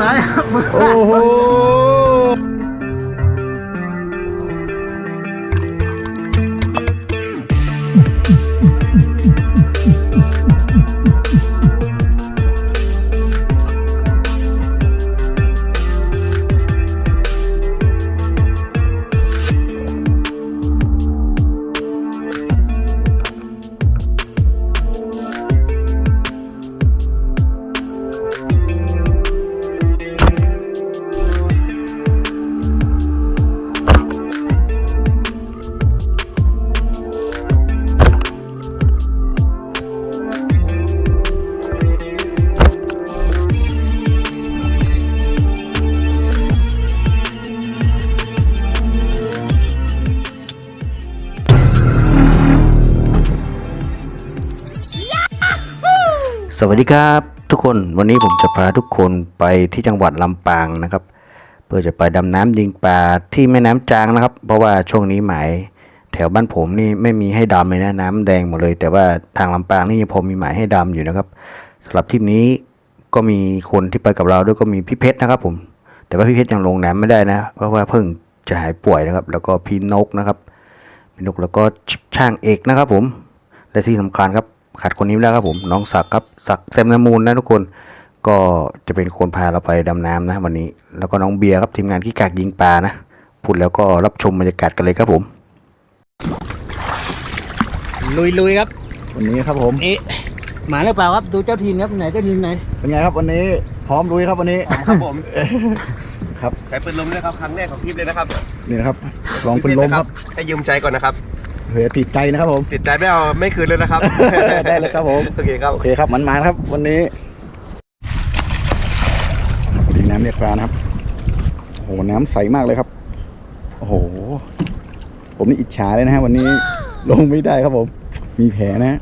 สายมือโอ้โห วัสดีครับทุกคนวันนี้ผมจะพาทุกคนไปที่จังหวัดลำปางนะครับ เพื่อจะไปดำน้ำยิงปลาที่แม่น้ำจางนะครับ เพราะว่าช่วงนี้หมายแถวบ้านผมนี่ไม่มีให้ดำเลยนะน้ำแดงหมดเลย แต่ว่าทางลำปางนี่ยังพอมีหมายให้ดำอยู่นะครับสำหรับทริปนี้ก็มีคนที่ไปกับเราด้วยก็มีพี่เพชรนะครับ ผม แต่ว่าพี่เพชรยังลงน้ำไม่ได้นะ เพราะว่าเพิ่งจะหายป่วยนะครับ แล้วก็พี่นกนะครับพี่นกแล้วก็ช่างเอกนะครับ ผมและที่สำคัญครับ ขาดคนนี้ไม่ได้ครับผมน้องศักดิ์ครับศักดิ์แซมนามูลนะทุกคนก็จะเป็นคนพาเราไปดำน้ำนะวันนี้ แล้วก็น้องเบียร์ครับทีมงานที่กากยิงปลานะพูดแล้วก็รับชมบรรยากาศกันเลยครับผมลุยลุยๆครับ วันนี้ครับผมนี่หมาหรือเปล่าครับดูเจ้าทีมครับไหนเจ้าทีมไหนเป็นไงครับวันนี้พร้อมลุยครับวันนี้ครับผมครับใช้ปืนลมด้วยครับครั้งแรกของคลิปเลยนะครับนี่นะครับลองเป็นลมครับให้ยืมใจก่อนนะครับเผื่อติดใจนะครับผม ติดใจไม่เอาไม่คืนเลยนะครับ ได้เลยครับผม โอเคครับ โอเคครับมันมาครับ วันนี้ดีน้ำเรียกปลานะครับ โอ้โหน้ำใสมากเลยครับ โอ้โห ผมนี่อิจฉาเลยนะฮะวันนี้ลงไม่ได้ครับผม มีแผลนะฮะ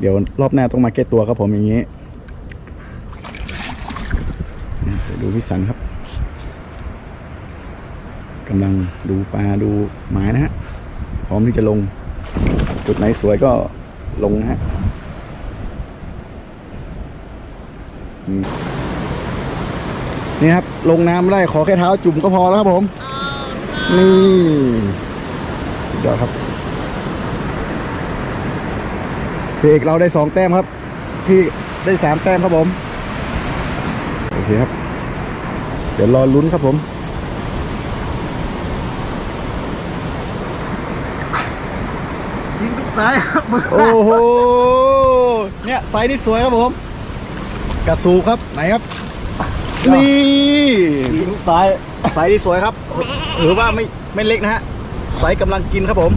เดี๋ยวรอบหน้าต้องมาแก้ตัวครับผมอย่างนี้เดี๋ยวดูพี่สันครับกำลังดูปลาดูหมายนะฮะ พร้อมที่จะลง จุดไหนสวยก็ลงนะฮะอืมนี่ครับ ลงน้ำได้ขอแค่เท้าจุ่มก็พอแล้วครับผม นี่สุดยอดครับเอกเราได้สองแต้มครับ พี่ได้สามแต้มครับผม โอเคครับ เดี๋ยวรอลุ้นครับผม ยิงทุก สายมือโอ้โห เนี่ยไซส์นี่สวยครับผม กระสูบครับไหนครับ นี่ยิงทุกสายไซส์ที่สวยครับ หรือว่าไม่ไม่เล็กนะฮะไซส์กำลังกินครับผม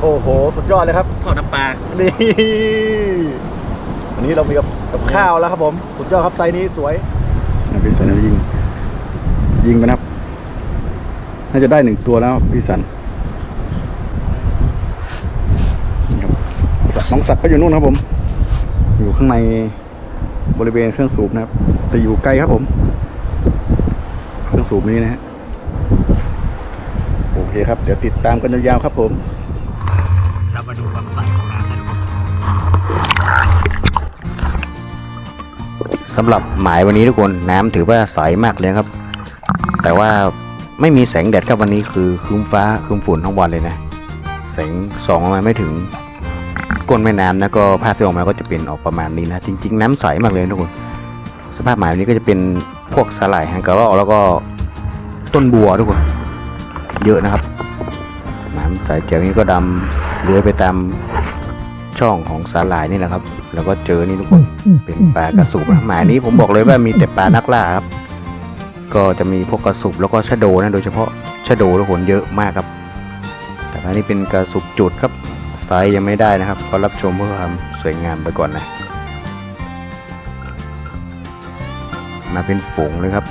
โอ้โห สุดยอดเลยครับทอดน้ำปลานี่วันนี้เรามีกับกับข้าวแล้วครับผม สุดยอดครับไซส์นี้สวยพี่สันยิง ยิงไปนะครับ น่าจะได้หนึ่งตัวแล้วพี่สันนี่ครับสัตว์ น้องสัตว์ก็อยู่นู่นครับผม อยู่ข้างในบริเวณเครื่องสูบนะครับแต่อยู่ไกลครับผม เครื่องสูบนี้นะฮะโอเคครับ เดี๋ยวติดตามกันยาวๆครับผม เรามาดูความใสของน้ำกันทุกคนสำหรับหมายวันนี้ทุกคนน้ำถือว่าใสมากเลยครับ แต่ว่าไม่มีแสงแดดครับวันนี้คือครึ้มฟ้าครึ้มฝุ่นทั้งวันเลยนะ แสงส่องมาไม่ถึง ก้นแม่น้ำนะก็ภาพที่ออกมาก็จะเป็นออกประมาณนี้นะ จริง ๆ น้ำใสมากเลยทุกคน สภาพหมายนี้ก็จะเป็นพวกสาหร่ายแฮงกะรอกแล้วก็ต้นบัวทุกคน เยอะนะครับ น้ำใสแจ๋วนี้ก็ดำเลื้อยไปตามช่องของสาหร่ายนี่แหละครับ แล้วก็เจอนี่ทุกคน เป็นปลากระสุบนะหมายนี้ผมบอกเลยว่ามีแต่ปลานักล่าครับ ก็จะมีพวกกระสุบแล้วก็ชะโดนะ โดยเฉพาะชะโดทุกคนเยอะมากครับ แต่อันนี้เป็นกระสุบจุดครับ ไซส์ยังไม่ได้นะครับก็รับชมเพื่อความสวยงามไปก่อนนะ มาเป็นฝูงเลยครับ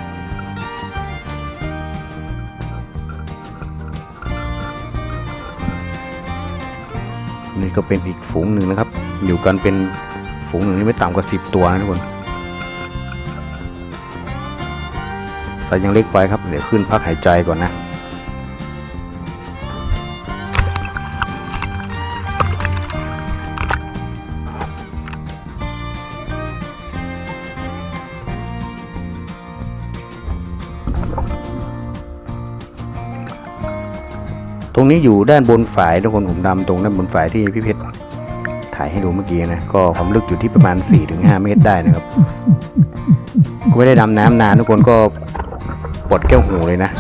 นี่ก็เป็นอีกฝูงหนึ่งนะครับ อยู่กันเป็นฝูงหนึ่งที่ไม่ต่ำกว่าสิบตัวนะทุกคนสายยังเล็กไปครับ เดี๋ยวขึ้นพักหายใจก่อนนะ รงนี้อยู่ด้านบนฝายทุกคนผมดำตรงด้านบนฝายที่พี่เพชรถ่ายให้ดูเมื่อกี้นะ ก็ความลึกอยู่ที่ประมาณ 4-5 เมตรได้นะครับก็ไม่ได้ดำน้ำนานทุกคนก็ปวดแก้วหูเลยนะ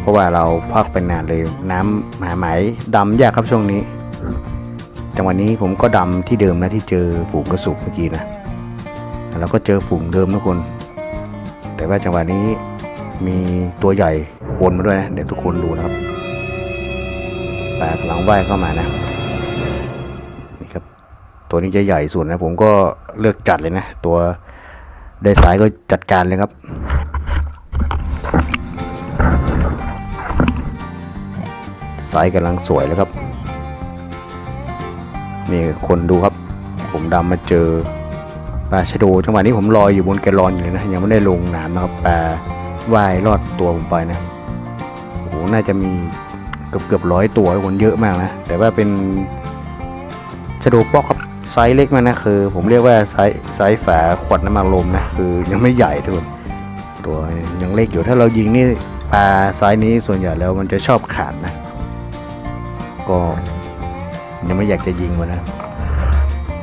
เพราะว่าเราพักไปนานเลยน้ำหาไหมดำยากครับช่วงนี้ จังหวะนี้ผมก็ดำที่เดิมนะที่เจอฝูงกระสุกเมื่อกี้นะแล้วก็เจอฝูงเดิมทุกคน แต่ว่าจังหวะนี้มีตัวใหญ่ นมาด้วยนะ เดี๋ยวทุกคนดูนะครับแปลกำลังว่ายเข้ามานะนี่ครับ ตัวนี้จะใหญ่สุดนะ ผมก็เลือกจัดเลยนะ ตัวได้สายก็จัดการเลยครับสายกำลังสวยเลยครับ นี่คนดูครับ ผมดำมาเจอปลาชะโดจังหวะนี้ผมลอยอยู่บนแกลอนอยู่เลยนะ ยังไม่ได้ลงน้ำนะครับปลาว่ายรอดตัวผมไปนะ น่าจะมีเกือบเกือบร้อยตัวคนเยอะมากนะ แต่ว่าเป็นชะโดปอกครับไซส์เล็กมากนะคือ ผมเรียกว่าไซส์ไซส์ฝาขวดน้ำมันลมนะคือยังไม่ใหญ่ทุกคนตัวยังเล็กอยู่ถ้าเรายิงนี่ปลาไซส์นี้ส่วนใหญ่แล้วมันจะชอบขาดนะ ก็ยังไม่อยากจะยิงมันนะ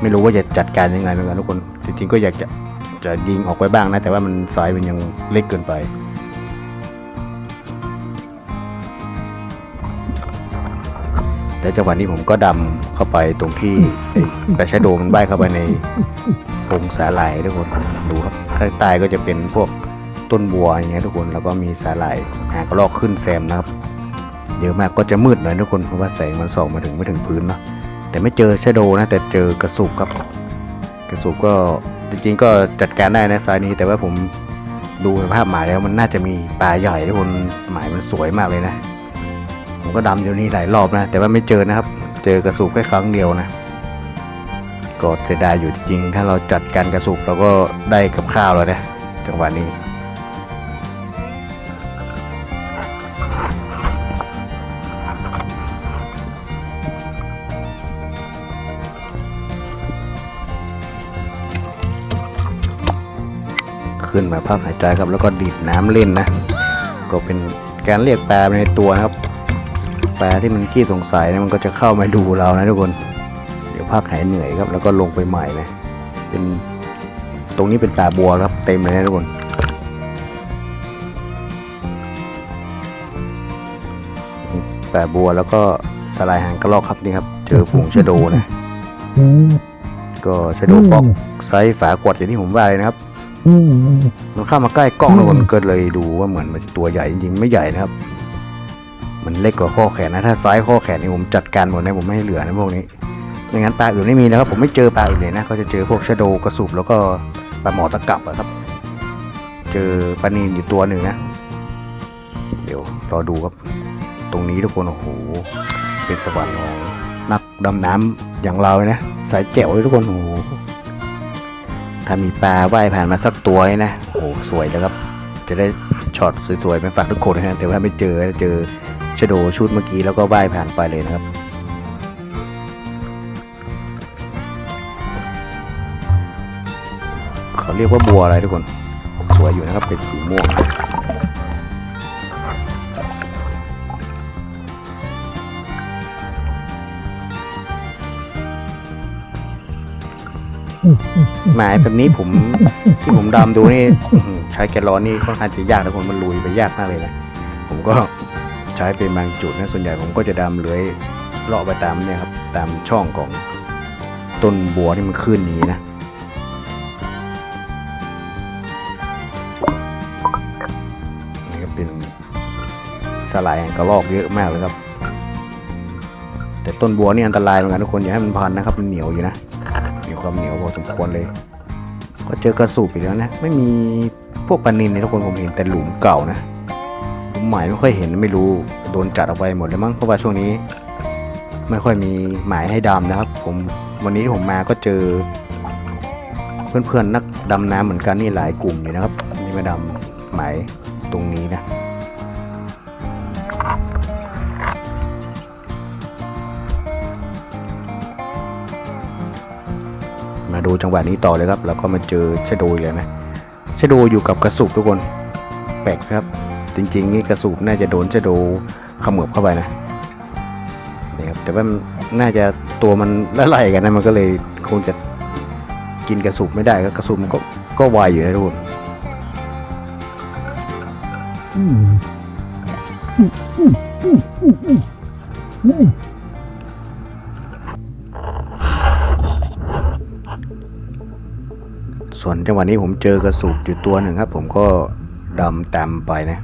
ไม่รู้ว่าจะจัดการยังไงเหมือนกันทุกคน จริงๆก็อยากจะจะยิงออกไปบ้างนะ แต่ว่ามันไซส์มันยังเล็กเกินไป แต่จังหวะนี้ผมก็ดำเข้าไปตรงที่ไอ้กระชะโดมันใบเข้าไปในพงสาหร่ายทุกคนดูครับข้างใต้ก็จะเป็นพวกต้นบัวอย่างเงี้ยทุกคนแล้วก็มีสาหร่ายหางกระรอกขึ้นแซมนะครับเยอะมากก็จะมืดหน่อยทุกคนเพราะว่าแสงมันส่องมาถึงไม่ถึงพื้นเนาะแต่ไม่เจอชโดนะ แต่เจอกระสุกครับ กระสุกก็จริงๆก็จัดการได้นะสายนี้แต่ว่าผมดูสภาพหมายแล้วมันน่าจะมีปลาใหญ่ทุกคนหมายมันสวยมากเลยนะ ผมก็ดำอยู่นี่หลายรอบนะ แต่ว่าไม่เจอนะครับ เจอกระสุกแค่ครั้งเดียวนะก็เสียดายอยู่จริงถ้าเราจัดการกระสุกเราก็ได้กับข้าวแล้วนะจังหวะนี้ขึ้นมาพักหายใจครับแล้วก็ดีดน้ำเล่นนะ ก็เป็นการเรียกปลาในตัวนะครับ ปลที่มันขี้สงสัยนะมันก็จะเข้ามาดูเรานะทุกคน เดี๋ยวพักหายเหนื่อยครับ แล้วก็ลงไปใหม่นะ เป็นตรงนี้เป็นปลาบัวครับ เต็มเลยนะทุกคนปลาบัวแล้วก็สลายหางกระรอกครับนี่ครับ เจอฝูงชะโดนะก็ชะโดปอกไซส์ฝากวดอย่างที่ผมว่าเลยนะครับมันเข้ามาใกล้กล้องแล้วคนก็เลยดูว่าเหมือนมันตัวใหญ่จริงๆไม่ใหญ่นะครับ มันเล็กกว่าข้อแขนนะ ถ้าซ้ายข้อแขนนี่ผมจัดการหมดนะผมไม่ให้เหลือนะพวกนี้ไม่งั้นปลาอื่นไม่มีนะครับ ผมไม่เจอปลาอื่นเลยนะเขาจะเจอพวกชะโดกระสุบแล้วก็ปลาหมอตะกับอะครับ เจอปลานีนอยู่ตัวหนึ่งนะ เดี๋ยวรอดูครับ ตรงนี้ทุกคนโอ้โหเป็นสวรรค์ของนักดำน้ำอย่างเราเลยนะสายแจ๋วเลยทุกคนโอ้โหถ้ามีปลาว่ายผ่านมาสักตัวนะโอ้โหสวยแล้วครับ จะได้ช็อตสวยๆไปฝากทุกคนนะฮะแต่ว่าไม่เจอเจอ ชโดชุดเมื่อกี้แล้วก็ว่ายผ่านไปเลยนะครับ เขาเรียกว่าบัวอะไรทุกคน สวยอยู่นะครับเป็นสีม่วงหมายแบบนี้ผมที่ผมดำดูนี่ใช้แกลลอนนี่ค่อนข้างจะยากนะคนมันลุยไปยากมากเลยนะ ช้เป็นบางจุดนะส่วนใหญ่ผมก็จะดำเลื้อยเลาะไปตามเนี่ยครับตามช่องของต้นบัวที่มันขึ้นนี้นะนี่ก็เป็นสลายแงกระรอกเยอะมากเลยครับ แต่ต้นบัวนี่อันตรายเหมือนกันทุกคนอย่าให้มันพันนะครับมันเหนียวอยู่นะมีความเหนียวพอสมควรเลยก็เจอกระสูบอีกแล้วนะ ไม่มีพวกปลานินในทุกคนผมเห็นแต่หลุมเก่านะ หมหม่ไม่ค่อยเห็นไม่รู้โดนจัดเอาไปหมดเลยมั้งเพราะว่าช่วงนี้ ไม่ค่อยมีหมายให้ดำนะครับ ผมวันนี้ผมมาก็เจอ เพื่อนๆนักดำน้ำเหมือนกันนี่หลายกลุ่มเลยนะครับนี่มาดำหมายตรงนี้นะมาดูจังหวะนี้ต่อเลยครับ แล้วก็มาเจอชะโดอีกเลยนะชะโดอยู่กับกระสุบทุกคน แปลกครับ จริงๆนี่กระสุบน่าจะโดนชะโดขมือบเข้าไปนะนี่ครับแต่ว่ามันน่าจะตัวมันไล่ๆกันนะมันก็เลยคงจะกินกระสุบไม่ได้ก็กระสุบมันก็ก็ไวอยู่นะทุกคนส่วนจังหวะนี้ผมเจอกระสุบอยู่ตัวหนึ่งครับ ผมก็ดำตามไปนะ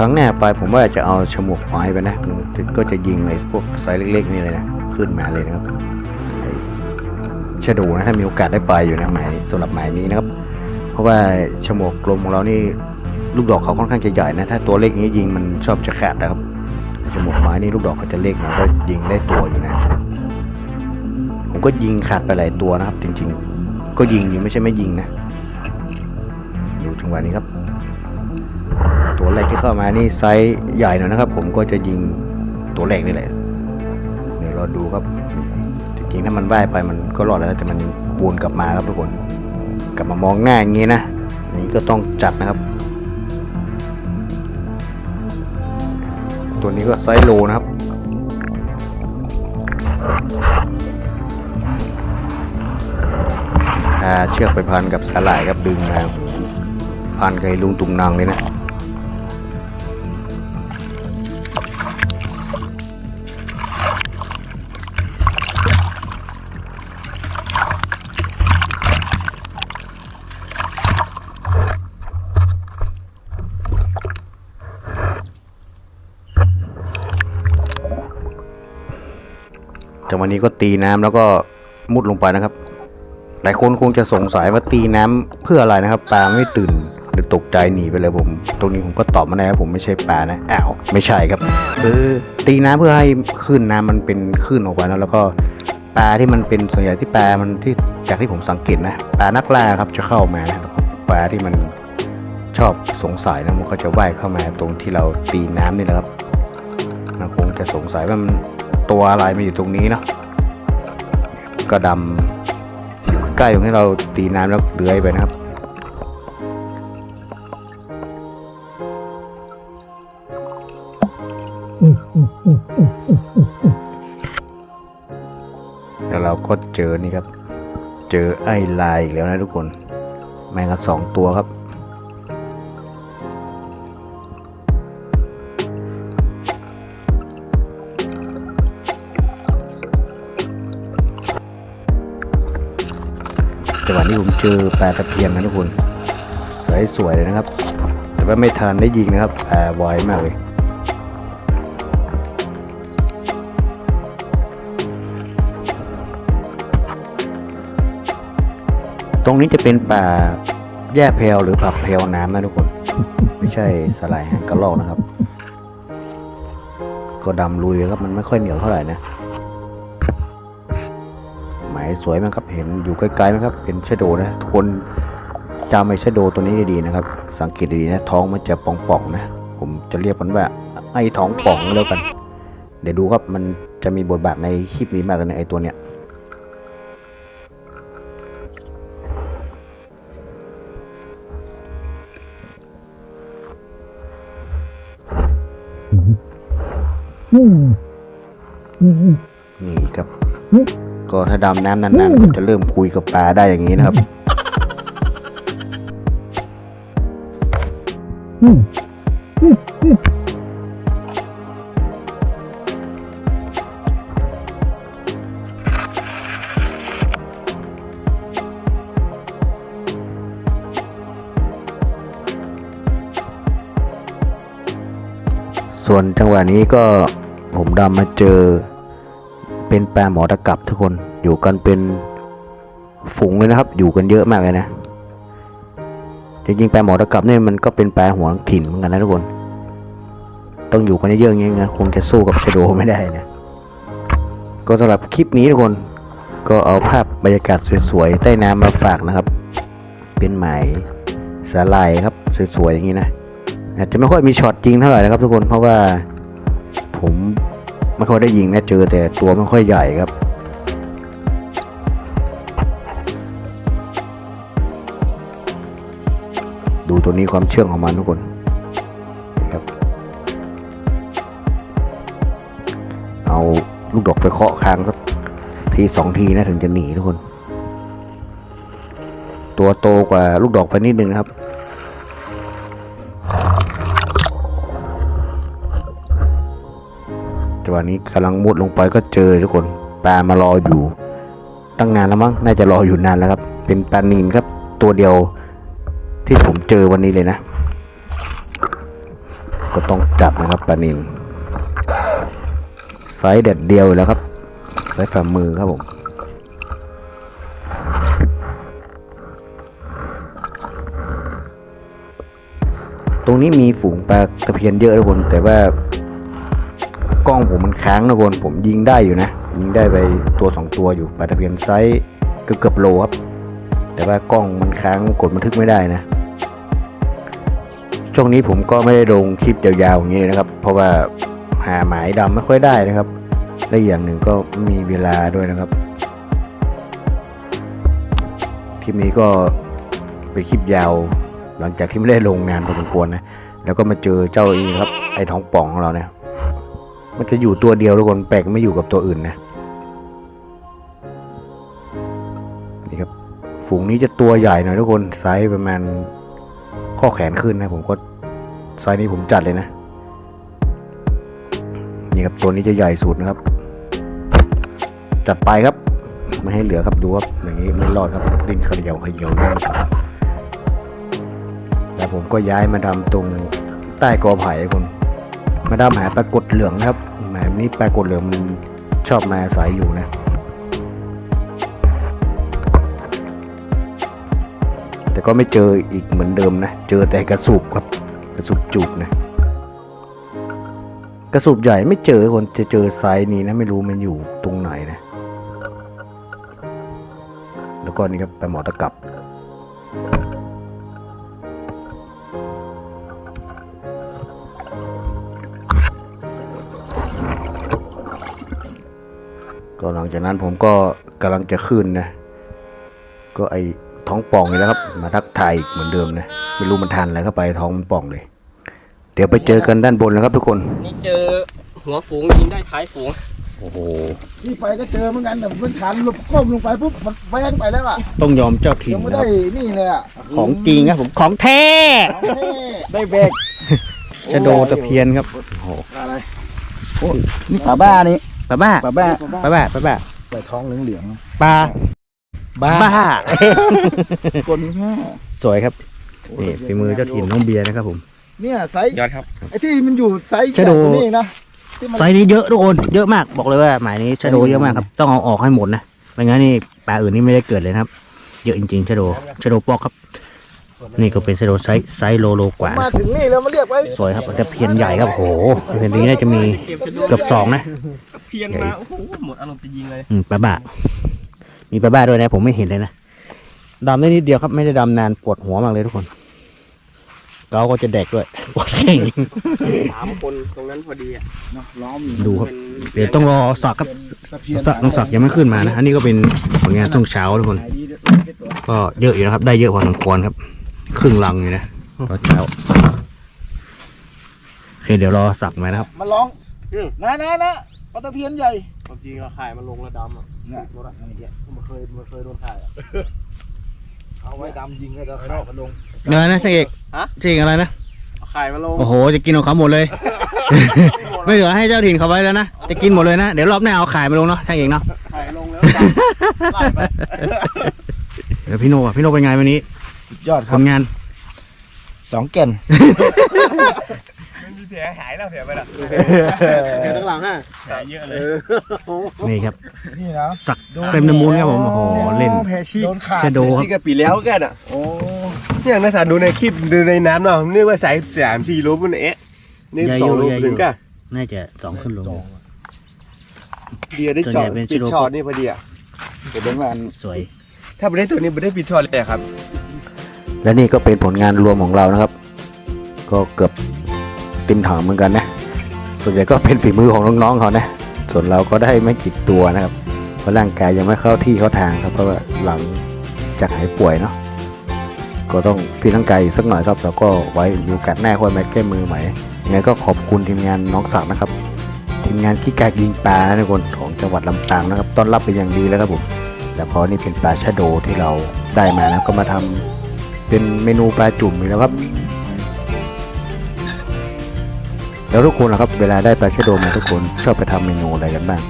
รั้งหน้าไปผมว่าจะเอาฉมวกไม้ไปนะ ก็จะยิงไอ้พวกไซส์เล็กๆนี่เลยนะ ขึ้นมาเลยนะครับชะดูนะถ้ามีโอกาสได้ไปอยู่นะหมายสำหรับหมายนี้นะครับ เพราะว่าฉมวกกลมของเรานี่ลูกดอกเขาค่อนข้างจะใหญ่นะ ถ้าตัวเล็กนี้ยิงมันชอบจะขาดนะครับฉมวกไม้นี่ลูกดอกเขาจะเล็กนะก็ยิงได้ตัวอยู่นะ ผมก็ยิงขาดไปหลายตัวนะครับ จริง ๆ ก็ยิงอยู่ไม่ใช่ไม่ยิงนะ ดูจังหวะนี้ครับ ตัวแรกที่เข้ามานี่ไซส์ใหญ่หน่อยนะครับ ผมก็จะยิงตัวแรกนี่แหละเดี๋ยวเราดูครับ จริงๆถ้ามันว่ายไปมันก็รอดแล้วแต่มันวนกลับมาครับทุกคน กลับมามองหน้าอย่างนี้นะอย่างนี้ก็ต้องจัดนะครับ ตัวนี้ก็ไซส์โลนะครับถ้าเชือกไปพันกับสาหร่ายครับดึงมาพันกับไอ้ลุงตุงนางเลยนะ จังหวะนี้ก็ตีน้ำแล้วก็มุดลงไปนะครับ หลายคนคงจะสงสัยว่าตีน้ำเพื่ออะไรนะครับ ปลาไม่ตื่นหรือตกใจหนีไปเลยผม ตรงนี้ผมก็ตอบมาได้ครับผมไม่ใช่ปลานะอ้าวไม่ใช่ครับคือตีน้ำเพื่อให้คลื่นน้ำมันเป็นคลื่นออกไปนะแล้วก็ปลาที่มันเป็นส่วนใหญ่ที่ปลา มันที่จากที่ผมสังเกตนะปลานักล่าครับจะเข้ามานะปลาที่มันชอบสงสัยนะมันก็จะว่ายเข้ามาตรงที่เราตีน้ำนี่แหละครับมันคงจะสงสัยว่ามัน ตัวอะไรมาอยู่ตรงนี้เนาะก็ดำใกล้ตรงที่เราตีน้ำแล้วเลื้อยไปนะครับแล้วเราก็เจอนี่ครับ เจอไอ้ลายอีกแล้วนะทุกคน แมงกะสองตัวครับ เจอปลาตะเพียนนะทุกคนสวยสวยเลยนะครับ แต่ว่าไม่ทันได้ยิงนะครับแปลาไวมากเลยตรงนี้จะเป็นป่าแย่เพลหรือผักเพลน้ำนะทุกคน ไม่ใช่สลายหางกระรอกนะครับ ก็ดำลุยครับมันไม่ค่อยเหนียวเท่าไหร่นะ สวยไหมครับ เห็นอยู่ไกลๆไหมครับ เป็นชะโดนะทุกคนจำไอ้ชะโดตัวนี้ดีๆนะครับ สังเกตดีๆนะ ท้องมันจะป่องๆนะ ผมจะเรียกมันว่าไอ้ท้องป่องแล้วกัน เดี๋ยวดูครับ มันจะมีบทบาทในคลิปนี้มากเลยนะไอ้ตัวเนี้ยนี่ครับ ก็ถ้าดำน้ำนานๆก็จะเริ่มคุยกับปลาได้อย่างนี้นะครับส่วนจังหวะนี้ก็ผมดำมาเจอ เป็นปลาหมอตะกับทุกคนอยู่กันเป็นฝูงเลยนะครับ อยู่กันเยอะมากเลยนะ จริงๆปลาหมอตะกับเนี่ยมันก็เป็นปลาหัวถิ่นเหมือนกันนะทุกคน ต้องอยู่กันเยอะๆอย่างเงี้ยคงจะสู้กับชโดไม่ได้นะ ก็สำหรับคลิปนี้ทุกคนก็เอาภาพบรรยากาศสวยๆใต้น้ำมาฝากนะครับ เป็นหมายสาลายครับสวยๆอย่างนี้นะอาจจะไม่ค่อยมีช็อตจริงเท่าไหร่นะครับทุกคนเพราะว่าผม ไม่ค่อยได้ยิงนะเจอแต่ตัวไม่ค่อยใหญ่ครับดูตัวนี้ความเชื่องของมันทุกคนครับ เอาลูกดอกไปเคาะคางสักทีสองทีนะถึงจะหนีทุกคน ตัวโตกว่าลูกดอกไปนิดนึงนะครับ จังหวะนี้กำลังมุดลงไปก็เจอทุกคนปลามารออยู่ ตั้งนานแล้วมั้งน่าจะรออยู่นานแล้วครับ เป็นปลานินครับตัวเดียวที่ผมเจอวันนี้เลยนะ ก็ต้องจับนะครับปลานินไซส์เด็ดเดียวแล้วครับไซส์ฝ่ามือครับผมตรงนี้มีฝูงปลาตะเพียนเยอะทุกคนแต่ว่า กล้องผมมันค้างทุกคนผมยิงได้อยู่นะ ยิงได้ไปตัวสองตัวอยู่ปลาตะเพียนไซส์เกือบเกือบโลครับ แต่ว่ากล้องมันค้างกดบันทึกไม่ได้นะ ช่วงนี้ผมก็ไม่ได้ลงคลิปยาวๆอย่างนี้นะครับ เพราะว่าหาหมายดำไม่ค่อยได้นะครับ และอย่างหนึ่งก็มีเวลาด้วยนะครับคลิปนี้ก็เป็นคลิปยาว หลังจากที่ไม่ได้ลงนานพอสมควรนะ แล้วก็มาเจอเจ้าอีครับ ไอ้ท้องป่องของเราเนี่ย มันจะอยู่ตัวเดียวทุกคนแปลกไม่อยู่กับตัวอื่นนะนี่ครับฝูงนี้จะตัวใหญ่หน่อยทุกคนไซส์ประมาณข้อแขนขึ้นนะผมก็ไซส์นี้ผมจัดเลยนะนี่ครับตัวนี้จะใหญ่สุดนะครับ จัดไปครับไม่ให้เหลือครับดูครับอย่างนี้ไม่รอดครับดิ้นเขย่าเขย่าแน่นแล้วผมก็ย้ายมาทำตรงใต้กอไผ่คนมาดามหาปลากดเหลืองครับ หมายนี้ปลากดเหลืองมันชอบมาอาศัยอยู่นะ แต่ก็ไม่เจออีกเหมือนเดิมนะ เจอแต่กระสุบครับ กระสุบจุดนะ กระสุบใหญ่ไม่เจอคนจะเจอไซส์นี้นะ ไม่รู้มันอยู่ตรงไหนนะ แล้วก็นี่ครับไปหมอตะกับ ก็หลังจากนั้นผมก็กำลังจะขึ้นนะ ก็ไอท้องป่องนี่แหละครับ มาทักทายอีกเหมือนเดิมนะไม่รู้มันทันอะไรเข้าไปท้องมันป่องเลย เดี๋ยวไปเจอกันด้านบนนะครับทุกคน นี่เจอหัวฝูงยิงได้ท้ายฝูง โอ้โหนี่ไปก็เจอเหมือนกันแต่พื้นฐานลงก้มลงไปปุ๊บมันแว้งไปแล้วอะต้องยอมเจ้าถิ่นยังไม่นะคได้รับนี่เลยอะของจริงครับผมของแท้เอาแน่ได้เบกชะโดตะเพียนครับ โอ้โหอะไร นี่ปลาบ้านี่ ปลาบ้าปลาบ้าปลาบ้าปลาบ้าใบท้องเหลืองปลาๆบ้าบ้าคนแม่สวยครับนี่ฝีมือเจ้าถิ่นน้องเบียร์นะครับผม เนี่ยไซส์ยอดครับไอ้ที่มันอยู่ไซส์ชะโดแบบนี่นะที่มันไซส์นี้เยอะทุกคนเยอะมากบอกเลยว่าหมายนี้ชะโดเยอะมากครับต้องเอาออกให้หมดนะไม่งั้นนี่ปลาอื่นนี่ไม่ได้เกิดเลยนะครับ เยอะจริงๆชะโดชะโดปอกครับ นี่ก็เป็นชะโดไซส์ไซส์โลโลกว่ามานะถึงนี่แล้วมาเรียกไว้สวยครับตะเพียนใหญ่ครับโอ้โหตะเพียนนี้น่าจะมีเกือบสองนะ เพียนมาโอ้โหหมดอารมณ์จะยิงเลยอืมปลาบ้ามีปลาบ้าด้วยนะ ผมไม่เห็นเลยนะดำได้นิดเดียวครับไม่ได้ดำนานปวดหัวมากเลยทุกคนเกาก็จะแดกด้วยปวดแข้งสามคนตรงนั้นพอดีอะเนาะล้อมอยู่ดูครับเป็นเดี๋ยวต้องรอสักครับตะเพียนสักน้องสักยังไม่ขึ้นมานะอันนี้ก็เป็นผลงานช่วงเช้าทุกคนขายดีด้วยตัวก็เยอะอยู่นะครับ ได้เยอะพอสมควรครับ ครึ่งลังอยู่นะตอนเช้าโอเคเดี๋ยวรอสักไว้นะครับมันร้องนะนะนะ ปลาตะเพียนใหญ่ความจริงเราขายมันลงระดำอะเนี่ยตัวละอะไรเงี้ยมันเคยมันเคยโดนขายอะเอาไว้ดำยิงก็จะขายมันลงเนื้อนะช่างเอกช่างเอกอะไรนะขายมันลงโอ้โหจะกินของเขาหมดเลย ไม่เหลือให้เจ้าถิ่นเขาไว้แล้วนะจะกินหมดเลยนะเดี๋ยวรอบหน้าเอาขายมาลงเนาะช่างเอกเนาะขายลงแล้วไล่ไปเดี๋ยวพี่โนอะพี่โนเป็นไงวันนี้ยอดคผรับลงานสองแก่น มันมีแผลหายแล้วแผลไปละข้างหลังอะแผลเยอะเลยนี่ครับนี่นะสักเต็มน้ำมูลครับผมโอ้โหเล่นแพชีโดนขาดชโดครับกับปีแล้วกันอะโอ้เนี่ยนักสารดูในคลิปดูในน้ำเนาะนึกว่าสายสามสี่โลบนเอ๊ะนี่สองโลใหญ่อยู่ถึงกะน่าจะสองขึ้นลงเดียได้จอดเป็นปิดช็อตนี่พอดีอะเดี๋ยวเป็นวันสวย ถ้าไม่ได้ตัวนี้ไม่ได้ปิดช็อตเลยครับ และนี่ก็เป็นผลงานรวมของเรานะครับ ก็เกือบ ต็มถังเหมือนกันนะ ส่วนใหญ่ก็เป็นฝีมือของน้องๆเขานะ ส่วนเราก็ได้ไม่กี่ตัวนะครับ เพราะร่างกายยังไม่เข้าที่เข้าทางครับ เพราะว่าหลังจากหายป่วยเนาะ ก็ต้องฟีดร่างกายสักหน่อยครับ แล้วก็ไว้มีโอกาสหน้าค่อยมาแก้มือใหม่ยังไงก็ขอบคุณทีมงานน้องศักนะครับ ทีมงานขี้กากยิงปลานะทุกคนของจังหวัดลำปางนะครับ ต้อนรับเป็นอย่างดีแล้วครับผมแล้วก็นี่เป็นปลาชะโดที่เราได้มานะก็มาทำเป็นเมนูปลาจุ่มอีกแล้วครับ แล้วทุกคนนะครับเวลาได้ปลาชะโดมาทุกคนชอบไปทำเมนูอะไรกันบ้าง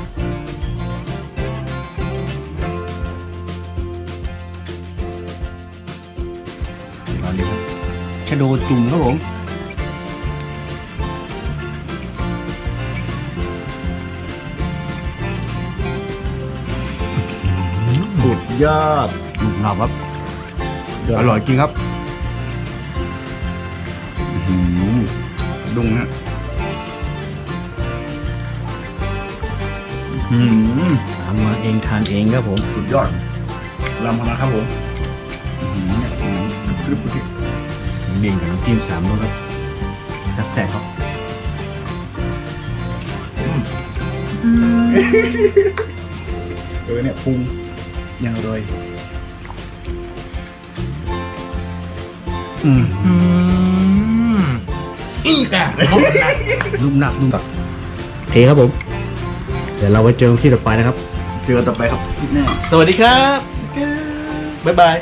ชะโดจุ่มครับผมสุดยอดหนับครับอร่อยจริงครับดุงฮะ ทำมาเองทานเองครับผม สุดยอดลำพนาครับผมคลิปที่เด่งกับน้ำจิ้มสามรสครับแซ่บๆครับเออเนี่ยปรุงยังอร่อยนุ่มหนักนุ่มหนักเทครับผม เดี๋ยวเราไว้เจอกันที่ต่อไปนะครับ เจอกันต่อไปครับคลิปหน้า สวัสดีครับ บ๊ายบาย